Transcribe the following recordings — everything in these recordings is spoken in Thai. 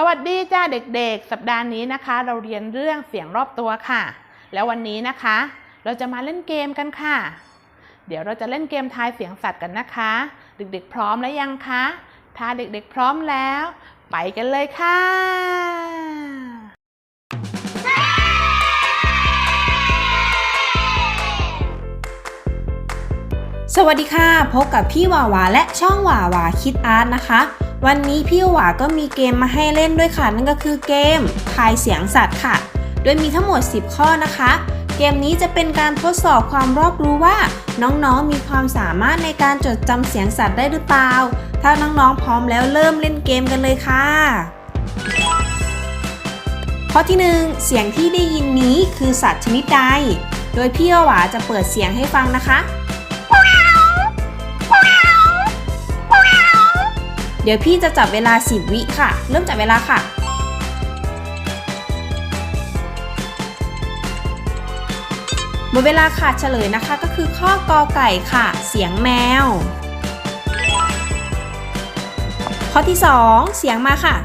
สวัสดีจ้าเด็กๆ สัปดาห์นี้นะคะ เราเรียนเรื่องเสียงรอบตัวค่ะ แล้ววันนี้นะคะ เราจะมาเล่นเกมกันค่ะ เดี๋ยวเราจะเล่นเกมทายเสียงสัตว์กันนะคะ เด็กๆ พร้อมแล้วยังคะ ถ้าเด็กๆ พร้อมแล้ว ไปกันเลยค่ะสวัสดีค่ะ พบกับพี่วาวาและช่องวาวาคิดอาร์ตนะคะ วันนี้พี่หวาก็มีเกมมาให้เล่นด้วยค่ะ นั่นก็คือเกมทายเสียงสัตว์ค่ะ โดยมีทั้งหมด 10 ข้อนะคะ เกมนี้จะเป็นการทดสอบความรอบรู้ว่า น้องๆ มีความสามารถในการจดจำเสียงสัตว์ได้หรือเปล่า ถ้าน้องๆ พร้อมแล้วเริ่มเล่นเกมกันเลยค่ะ ข้อที่ 1 เสียงที่ได้ยินนี้คือสัตว์ชนิดใด โดยพี่หวาจะเปิดเสียงให้ฟังนะคะ ดี๋ยวพี่จะจับเวลา 10 วิค่ะ เริ่มจับเวลาค่ะหมดเวลาค่ะเฉลยนะคะก็คือข้อกอไก่ค่ะ เสียงแมว ข้อที่ 2 เสียงมาค่ะ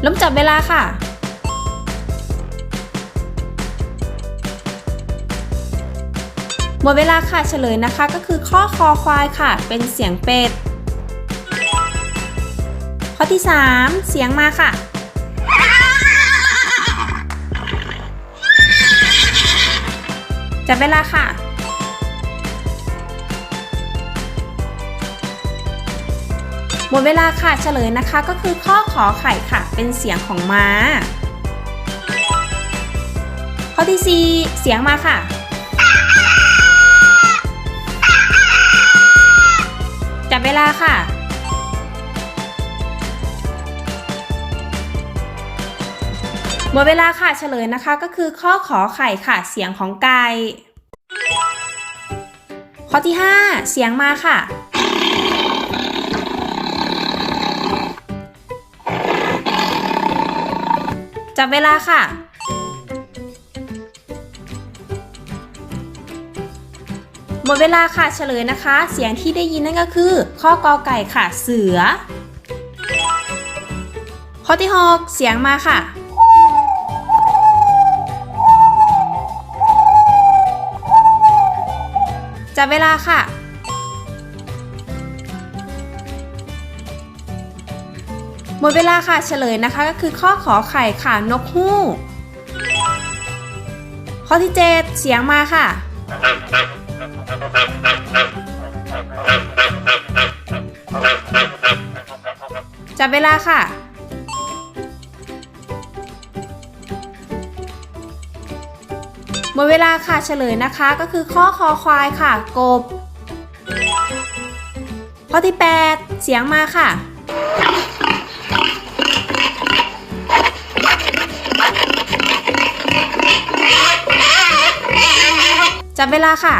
เริ่มจับเวลาค่ะ มดเวลาค่ะเฉลยนะคะ ก็คือข้อคอควายค่ะ เป็นเสียงเป็ด ข้อที่ 3 เสียงมาค่ะ จับเวลาค่ะ หมดเวลาค่ะเฉลยนะคะก็คือข้อขอไข่ค่ะ เป็นเสียงของม้า ข้อที่ 4 เสียงมาค่ะ จับเวลาค่ะ หมดเวลาค่ะเฉลยนะคะก็คือข้อขอไข่ค่ะเสียงของไก่ ข้อที่ 5 เสียงมาค่ะ จับเวลาค่ะ หมดเวลาค่ะเฉลยนะคะ เสียงที่ได้ยินนั่นก็คือ ข้อกอไก่ค่ะ เสือ ข้อที่ 6 เสียงมาค่ะ จับเวลาค่ะหมดเวลาค่ะเฉลยนะคะก็คือข้อขอไข่ค่ะนกฮูกข้อที่ 7 เสียงมาค่ะ จับเวลาค่ะ หมดเวลาค่ะเฉลยนะคะก็คือข้อคอควายค่ะ กบ ข้อที่ 8 เสียงมาค่ะจับเวลาค่ะ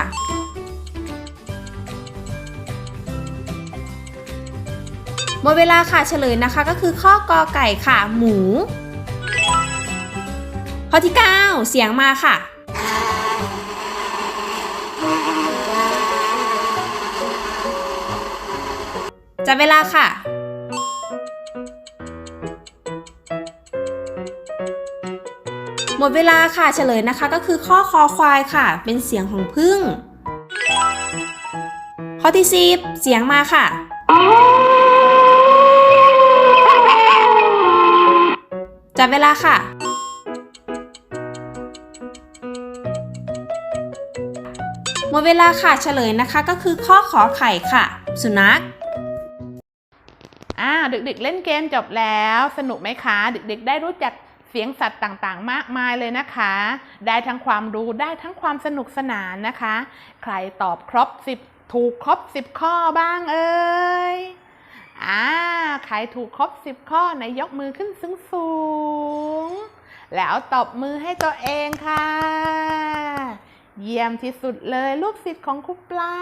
หมดเวลาค่ะเฉลยนะคะ ก็คือข้อกอไก่ค่ะ หมู ข้อที่ 9 เสียงมาค่ะ จับเวลาค่ะหมดเวลาค่ะเฉลยนะคะก็คือข้อคอควายค่ะ เป็นเสียงของพึ่ง ข้อที่10เสียงมาค่ะ จับเวลาค่ะ หมดเวลาค่ะเฉลยนะคะก็คือข้อขอไข่ค่ะ สุนัขอ่าเด็กๆเล่นเกมจบแล้วสนุกไหมคะ เด็กๆได้รู้จักเสียงสัตว์ต่างๆ มากมายเลยนะคะ ได้ทั้งความรู้ได้ทั้งความสนุกสนานนะคะ ใครตอบครบ 10 ถูกครบ 10 ข้อบ้างเอ่ย อ่าใครถูกครบ 10 ข้อไหนยกมือขึ้นสูงสูงๆแล้วตบมือให้ตัวเองค่ะ เยี่ยมที่สุดเลยลูกศิษย์ของครูปลา